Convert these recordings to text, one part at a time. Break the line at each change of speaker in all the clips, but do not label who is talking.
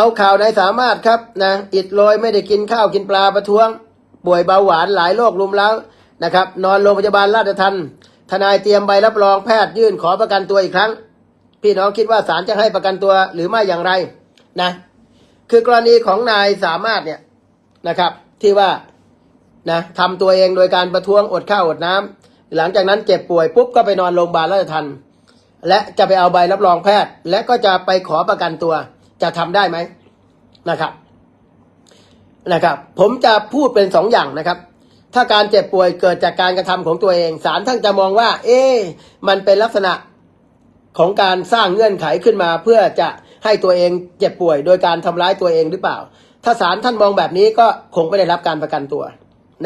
เอาข่าวนายสามารถครับนะอิดโรยไม่ได้กินข้าวกินปลาประท้วง ป่วยเบาหวานหลายโรครุมเร้านะครับ นอนโรงพยาบาลราชทันทนายเตรียมใบรับรองแพทย์ยื่นขอประกันตัวอีกครั้ง พี่น้องคิดว่าศาลจะให้ประกันตัวหรือไม่อย่างไรนะคือกรณีของนายสามารถเนี่ยนะครับ ที่ว่านะทำตัวเองโดยการประท้วงอดข้าวอดน้ำหลังจากนั้นเจ็บป่วยปุ๊บก็ไปนอนโรงพยาบาลราชทันและจะไปเอาใบรับรองแพทย์ และก็จะไปขอประกันตัว จะทำได้ไหมนะครับนะครับ ผมจะพูดเป็นสองอย่างนะครับ ถ้าการเจ็บป่วยเกิดจากการกระทำของตัวเองศาลท่านจะมองว่า เอ๊ะมันเป็นลักษณะของการสร้างเงื่อนไขขึ้นมา เพื่อจะให้ตัวเองเจ็บป่วย โดยการทำร้ายตัวเองหรือเปล่า ถ้าศาลท่านมองแบบนี้ก็คงไม่ได้รับการประกันตัว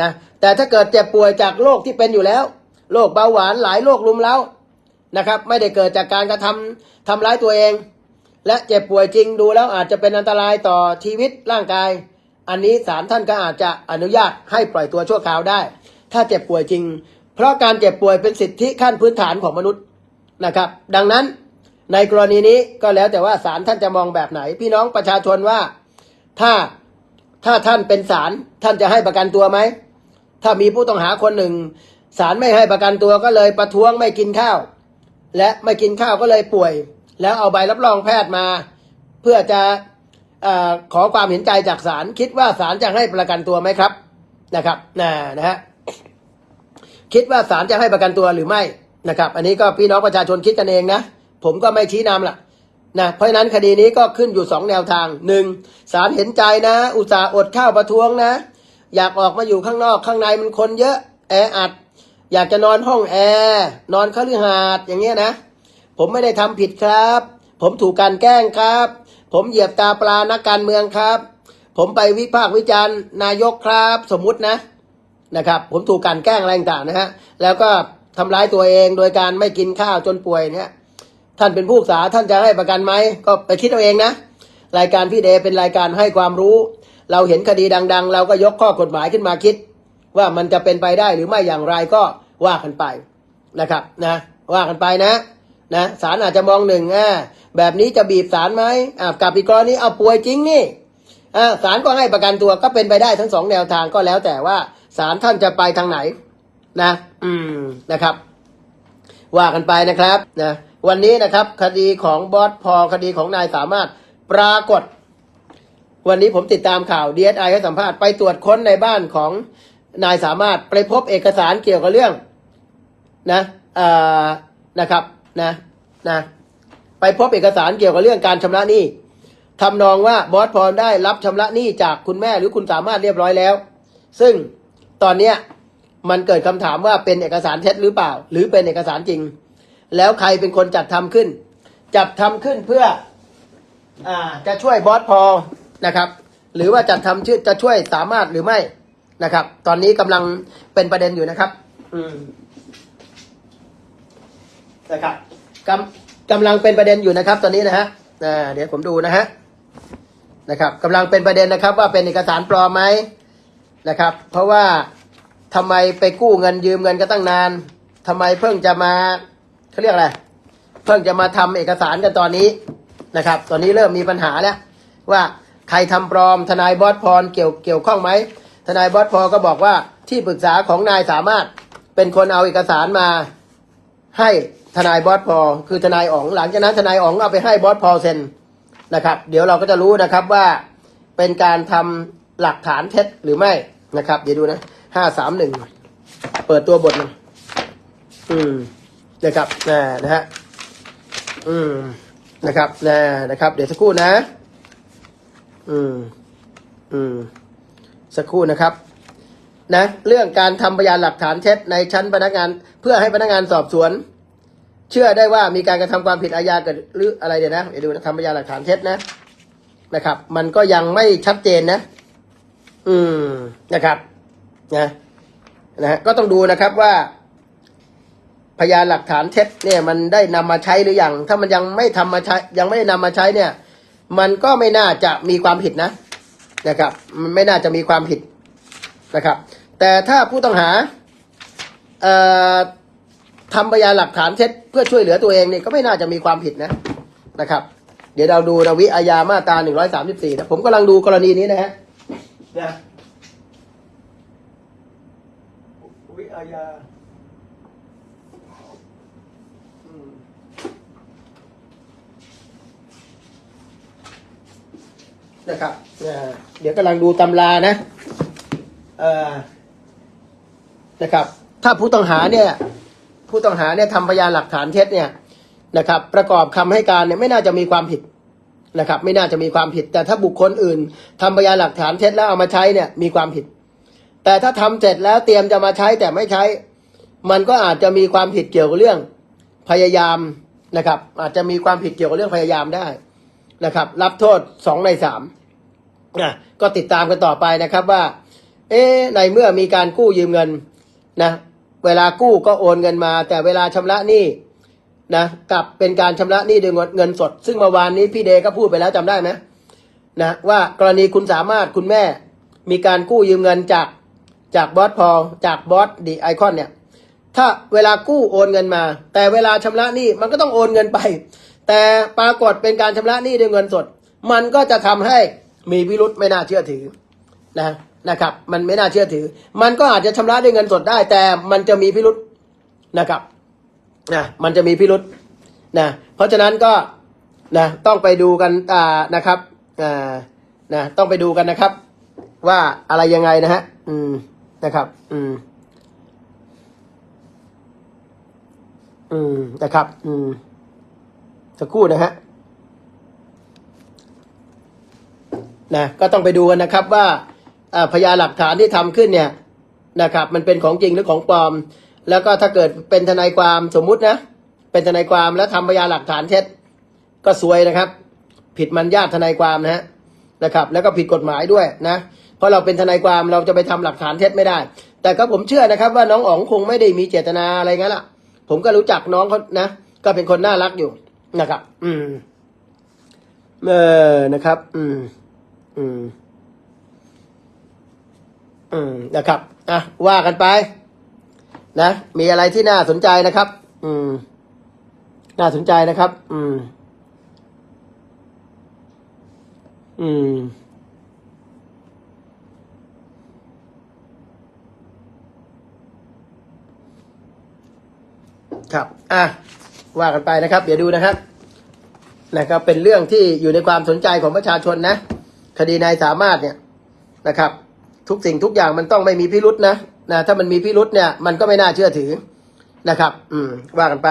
นะแต่ถ้าเกิดเจ็บป่วยจากโรคที่เป็นอยู่แล้วโรคเบาหวานหลายโรครุมเร้านะครับ ไม่ได้เกิดจากการกระทำทำร้ายตัวเอง และเจ็บป่วยจริงดูแล้วอาจจะเป็นอันตรายต่อชีวิตร่างกาย อันนี้ศาลท่านก็อาจจะอนุญาตให้ปล่อยตัวชั่วคราวได้ ถ้าเจ็บป่วยจริง เพราะการเจ็บป่วยเป็นสิทธิขั้นพื้นฐานของมนุษย์นะครับ ดังนั้นในกรณีนี้ก็แล้วแต่ว่าศาลท่านจะมองแบบไหน พี่น้องประชาชนว่าถ้าถ้าท่านเป็นศาลท่านจะให้ประกันตัวไหมถ้ามีผู้ต้องหาคนหนึ่งศาลไม่ให้ประกันตัวก็เลยประท้วงไม่กินข้าว และไม่กินข้าวก็เลยป่วย แล้วเอาใบรับรองแพทย์มา เพื่อจะอขอความเห็นใจจากศาลคิดว่าศาลจะให้ประกันตัวไหมครับนะครับนะนะฮะคิดว่าศาลจะให้ประกันตัวหรือไม่นะครับ อันนี้ก็พี่น้องประชาชนคิดกันเองนะ ผมก็ไม่ชี้นำล่ะนะเพราะฉะนั้นคดีนี้ก็ขึ้นอยู่สองแนวทางหนึ่งศาลเห็นใจนะ อุตส่าห์อดข้าวประท้วงนะ อยากออกมาอยู่ข้างนอกข้างในมันคนเยอะแออัด อยากจะนอนห้องแอร์นอนเคฤหาสน์อย่างเงี้ยนะ ผมไม่ได้ทำผิดครับ ผมถูกกลันแกล้งครับ ผมเหยียบตาปลานักการเมืองครับ ผมไปวิพากษ์วิจารณ์นายกครับ สมมุตินะนะครับ ผมถูกกลันแกล้งอะไรต่างนะฮะแล้วก็ทำร้ายตัวเองโดยการไม่กินข้าวจนป่วยเนี่ยท่านเป็นผู้ศึกษาท่านจะให้ประกันไหมก็ไปคิดเอาเองนะ รายการพี่เดเป็นรายการให้ความรู้ เราเห็นคดีดัง ๆ เราก็ยกข้อกฎหมายขึ้นมาคิด ว่ามันจะเป็นไปได้หรือไม่อย่างไรก็ว่ากันไปนะครับนะว่ากันไปนะ นะศาลอาจจะมองหนึ่งอ่าแบบนี้จะบีบศาลไหมอ่ากับอีกกรณีเอาป่วยจริงนี่อ่าศาลก็ให้ประกันตัวก็เป็นไปได้ทั้งสองแนวทางก็แล้วแต่ว่าศาลท่านจะไปทางไหนนะ อืมนะครับ ว่ากันไปนะครับนะวันนี้นะครับคดีของบอสพอคดีของนายสามารถปรากฏ วันนี้ผมติดตามข่าวดีเอสไอให้สัมภาษณ์ไปตรวจค้นในบ้านของนายสามารถไปพบเอกสารเกี่ยวกับเรื่องนะเอ่อนะครับ นะนะไปพบเอกสารเกี่ยวกับเรื่องการชำระหนี้ทำนองว่าบอสพรได้รับชำระหนี้จากคุณแม่หรือคุณสามารถเรียบร้อยแล้ว ซึ่งตอนเนี้ยมันเกิดคำถามว่าเป็นเอกสารเท็จหรือเปล่า หรือเป็นเอกสารจริง แล้วใครเป็นคนจัดทำขึ้น จัดทำขึ้นเพื่ออ่าจะช่วยบอสพอนะครับ หรือว่าจะทำชื่อจะช่วยสามารถหรือไม่นะครับ ตอนนี้กำลังเป็นประเด็นอยู่นะครับ อืม นะครับกำกำลังเป็นประเด็นอยู่นะครับ ตอนนี้นะฮะเดี๋ยวผมดูนะฮะนะครับกำลังเป็นประเด็นนะครับ ว่าเป็นเอกสารปลอมไหมนะครับ เพราะว่าทำไมไปกู้เงินยืมเงินกันตั้งนานทำไมเพิ่งจะมาเขาเรียกอะไรเพิ่งจะมาทำเอกสารกันตอนนี้นะครับ ตอนนี้เริ่มมีปัญหาแล้วว่าใครทำปลอมทนายบอสพรเกี่ยวเกี่ยวข้องไหมทนายบอสพรก็บอกว่าที่ปรึกษาของนายสามารถเป็นคนเอาเอกสารมาให้ ทนายบอสพอคือทนายอ๋องหลังจากนั้นทนายอ๋องเอาไปให้บอสพอเซ็นนะครับ เดี๋ยวเราก็จะรู้นะครับว่าเป็นการทำหลักฐานเท็จหรือไม่นะครับ เดี๋ยวดูนะห้าสามหนึ่งเปิดตัวบทหนึ่งอืมนะครับนะนะฮะอืมนะครับนะนะครับ เดี๋ยวสักครู่นะ อืม อืม สักครู่นะครับ นะ เรื่องการทำพยานหลักฐานเท็จในชั้นพนักงาน เพื่อให้พนักงานสอบสวน ชื่อได้ว่ามีการกระทำความผิดอาญาเกิดหรืออะไรเดี๋ยวนะเดี๋ยวดูนะทำพยานหลักฐานเท็จนะนะครับ มันก็ยังไม่ชัดเจนนะ อืมนะครับนะนะ ก็ต้องดูนะครับว่า พยานหลักฐานเท็จเนี่ย มันได้นำมาใช้หรือยังถ้ามันยังไม่ทำมาใช้ ยังไม่ได้นำมาใช้เนี่ย มันก็ไม่น่าจะมีความผิดนะนะครับ มันไม่น่าจะมีความผิดนะครับ แต่ถ้าผู้ต้องหาเอ่อ ทำพยานหลักฐานเท็จเพื่อช่วยเหลือตัวเองเนี่ยก็ไม่น่าจะมีความผิดนะนะครับ เดี๋ยวเราดูนะวิอาญามาตราหนึ่งร้อยสามสิบสี่นะผมกำลังดูกรณีนี้นะฮะนะวิอาญาอืมนะครับอ่าเดี๋ยวกำลังดูตำรานะเอ่อนะครับ ถ้าผู้ต้องหาเนี่ย ผู้ต้องหาเนี่ยทำพยานหลักฐานเท็จเนี่ยนะครับ ประกอบคำให้การเนี่ยไม่น่าจะมีความผิดนะครับ ไม่น่าจะมีความผิด แต่ถ้าบุคคลอื่นทำพยานหลักฐานเท็จแล้วเอามาใช้เนี่ยมีความผิด แต่ถ้าทำเสร็จแล้วเตรียมจะมาใช้แต่ไม่ใช้ มันก็อาจจะมีความผิดเกี่ยวกับเรื่องพยายามนะครับ อาจจะมีความผิดเกี่ยวกับเรื่องพยายามได้นะครับ รับโทษสองในสามนะก็ติดตามกันต่อไปนะครับว่า เอ๊ในเมื่อมีการกู้ยืมเงินนะ เวลากู้ก็โอนเงินมา แต่เวลาชำระหนี้นะกลับเป็นการชำระหนี้ด้วยเงินสด ซึ่งเมื่อวานนี้พี่เดก็พูดไปแล้วจำได้ไหมนะว่ากรณีคุณสามารถคุณแม่มีการกู้ยืมเงินจากจากบอสพอลจากบอสดีไอคอนเนี่ยถ้าเวลากู้โอนเงินมา แต่เวลาชำระหนี้มันก็ต้องโอนเงินไป แต่ปรากฏเป็นการชำระหนี้ด้วยเงินสด มันก็จะทำให้มีพิรุษไม่น่าเชื่อถือนะ นะครับ มันไม่น่าเชื่อถือ มันก็อาจจะชำระด้วยเงินสดได้ แต่มันจะมีพิรุษนะครับนะมันจะมีพิรุษนะเพราะฉะนั้นก็นะต้องไปดูกันอ่านะครับอ่านะต้องไปดูกันนะครับ ว่าอะไรยังไงนะฮะอืมนะครับ อืม อืมนะครับ อืมสักครู่นะฮะนะก็ต้องไปดูกันนะครับว่า พยานหลักฐานที่ทำขึ้นเนี่ยนะครับมันเป็นของจริงหรือของปลอม แล้วก็ถ้าเกิดเป็นทนายความสมมุตินะเป็นทนายความแล้วทำพยานหลักฐานเท็จก็ซวยนะครับ ผิดมันญาติทนายความนะฮะนะครับ แล้วก็ผิดกฎหมายด้วยนะเพราะเราเป็นทนายความเราจะไปทำหลักฐานเท็จไม่ได้ แต่ก็ผมเชื่อนะครับ ว่าน้องอ๋องคงไม่ได้มีเจตนาอะไรงั้นล่ะ ผมก็รู้จักน้องเขานะ ก็เป็นคนน่ารักอยู่นะครับ อืม เออนะครับ อืม อืม อืมนะครับอะว่ากันไป นะมีอะไรที่น่าสนใจนะครับ อืม น่าสนใจนะครับ อืม อืมครับ อะ ว่ากันไปนะครับ เดี๋ยวดูนะครับ นะครับ เป็นเรื่องที่อยู่ในความสนใจของประชาชนนะ คดีนายสามารถเนี่ยนะครับ ทุกสิ่งทุกอย่างมันต้องไม่มีพิรุษนะนะถ้ามันมีพิรุษเนี่ยมันก็ไม่น่าเชื่อถือนะครับ อืมว่ากันไป